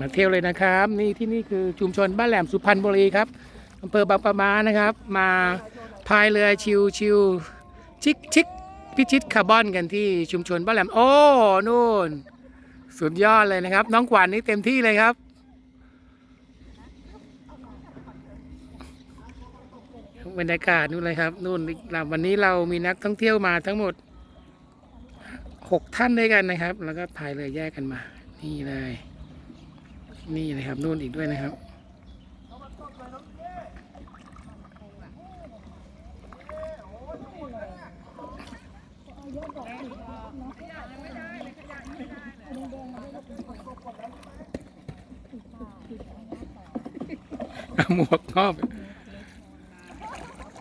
มาเที่ยวเลยนะครับ นี่ที่นี่คือชุมชนบ้านแหลมสุพรรณบุรีครับอำเภอบางปะมานะครับ มาพายเรือชิวชิวชิกชิกพิชิตคาร์บอนกันที่ชุมชนบ้านแหลมโอ้นู่นสุดยอดเลยนะครับ น้องขวัญนี่เต็มที่เลยครับบรรยากาศนู่นเลยครับนู่นวันนี้เรามีนักท่องเที่ยวมาทั้งหมดหกท่านด้วยกันนะครับ แล้วก็พายเรือแยกกันมา นี่เลย นี่เลยครับนู่นอีกด้วยนะครับ หมวกงอบ